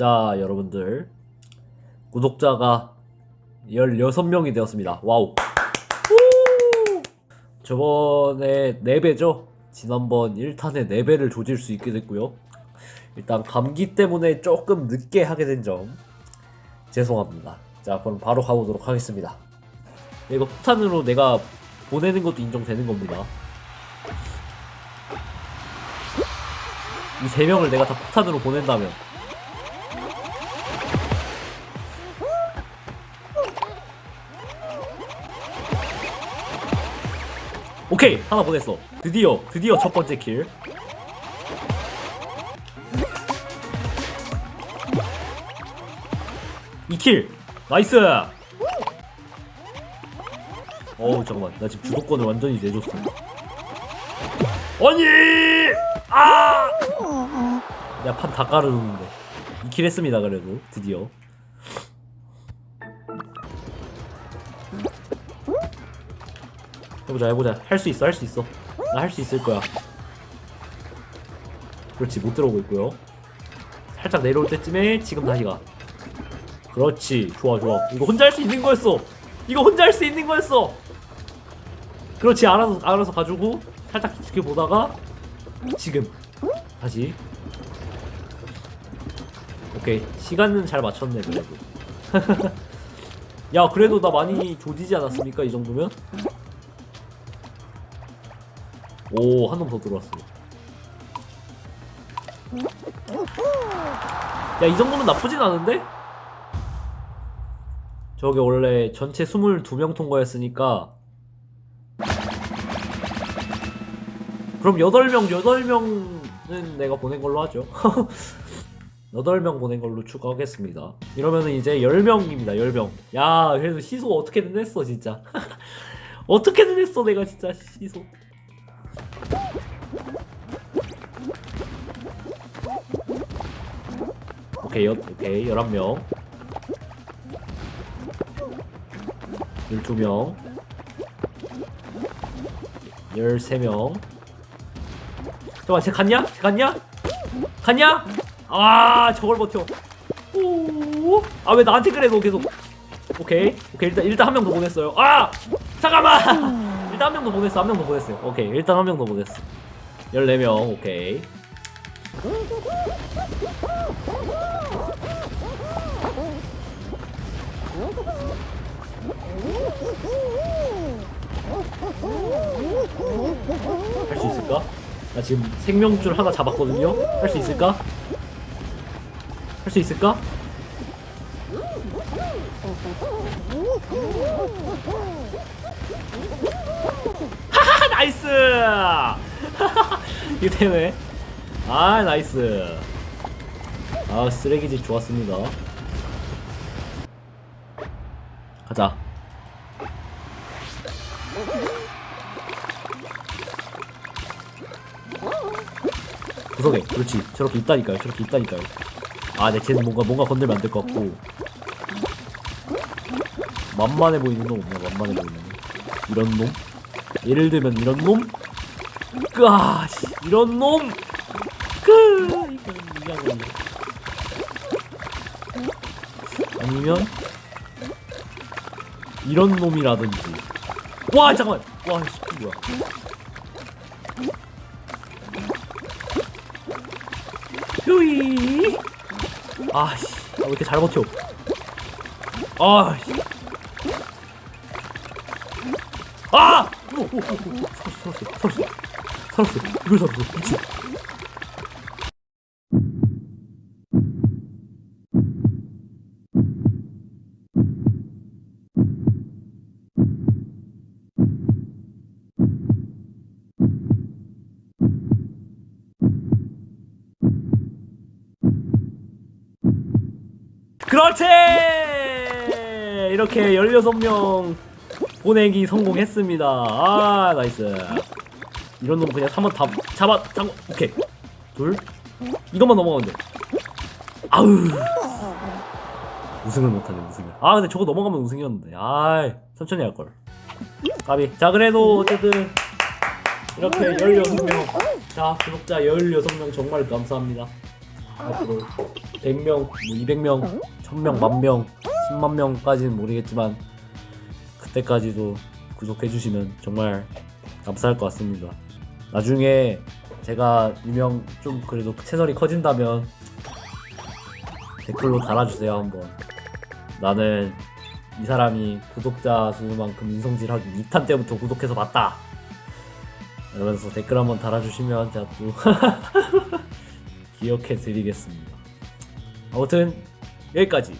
자, 여러분들. 구독자가 16명이 되었습니다. 와우. 후! 저번에 4배죠? 지난번 1탄에 4배를 조질 수 있게 됐고요. 일단 감기 때문에 조금 늦게 하게 된 점 죄송합니다. 자, 그럼 바로 가보도록 하겠습니다. 이거 폭탄으로 내가 보내는 것도 인정되는 겁니다. 이 세 명을 내가 다 폭탄으로 보낸다면 오케이 하나 보냈어. 드디어 드디어 첫 번째 킬. 이킬 나이스! 어우 잠깐만 나 지금 주도권을 완전히 내줬어. 아니! 아! 야판 다 깔아놓는데. 2킬 했습니다 그래도. 드디어 해보자 해보자. 할 수 있어 할 수 있어. 나 할 수 있을 거야. 그렇지 못 들어오고 있고요. 살짝 내려올 때쯤에 지금 다시 가. 그렇지 좋아 좋아. 이거 혼자 할 수 있는 거였어. 이거 혼자 할 수 있는 거였어. 그렇지 알아서 알아서 가지고 살짝 지켜보다가 지금 다시. 오케이 시간은 잘 맞췄네 그래도. 야 그래도 나 많이 조지지 않았습니까 이 정도면 오 한 놈 더 들어왔어. 야 이 정도면 나쁘진 않은데? 저게 원래 전체 22명 통과했으니까. 그럼 8명 8명은 내가 보낸 걸로 하죠. 8명 보낸 걸로 추가하겠습니다. 이러면은 이제 10명입니다 10명. 야 그래도 시소 어떻게든 했어 진짜. 어떻게든 했어 내가 진짜 시소 오케이 여, 오케이 11명. 12명. 13명. 잠깐만 쟤 갔냐? 쟤 갔냐? 갔냐? 아 저걸 버텨. 아왜 나한테 그래 너 계속? 오케이 오케이 일단 일단 한 명 더 보냈어요. 아! 잠깐만! 일단 한 명 더 보냈어 한 명 더 보냈어요. 오케이 일단 한 명 더 보냈어. 14명 오케이 할 수 있을까? 나 지금 생명줄 하나 잡았거든요 할 수 있을까? 할 수 있을까? 하하 나이스 이거 되네 아 나이스. 아 쓰레기집 좋았습니다. 가자. 구석에 그렇지. 저렇게 있다니까요 저렇게 있다니까요. 아내 네, 쟤는 뭔가 뭔가 건들면 안 될 것 같고. 만만해 보이는 놈 없나 만만해 보이는 놈? 이런 놈? 예를 들면 이런 놈? 씨, 이런 놈 아니면 이런 놈이라든지. 와 잠깐만! 와 씨, 이게 뭐야? 휴이! 아씨. 아, 왜 이렇게 잘 버텨? 아씨. 아! 오, 오, 오, 오. 살았어 살았어 살았어. 살았어. 이걸 살았어. 미친 그렇지! 이렇게 16명 보내기 성공했습니다. 아, 나이스. 이런 놈 그냥 한번 다 잡아, 잡아, 오케이. 둘. 이것만 넘어가면 돼. 아우. 우승을 못하네, 우승을. 아, 근데 저거 넘어가면 우승이었는데. 아이, 천천히 할걸. 까비. 자, 그래도 어쨌든. 이렇게 16명. 자, 구독자 16명 정말 감사합니다. 앞으로 100명, 뭐 200명, 1000명, 만명, 10만 명까지는 모르겠지만 그때까지도 구독해주시면 정말 감사할 것 같습니다. 나중에 제가 유명 좀 그래도 채널이 커진다면 댓글로 달아주세요 한번. 나는 이 사람이 구독자 수만큼 인성질하기 2탄 때부터 구독해서 봤다. 이러면서 댓글 한번 달아주시면 제가 또 기억해 드리겠습니다. 아무튼 여기까지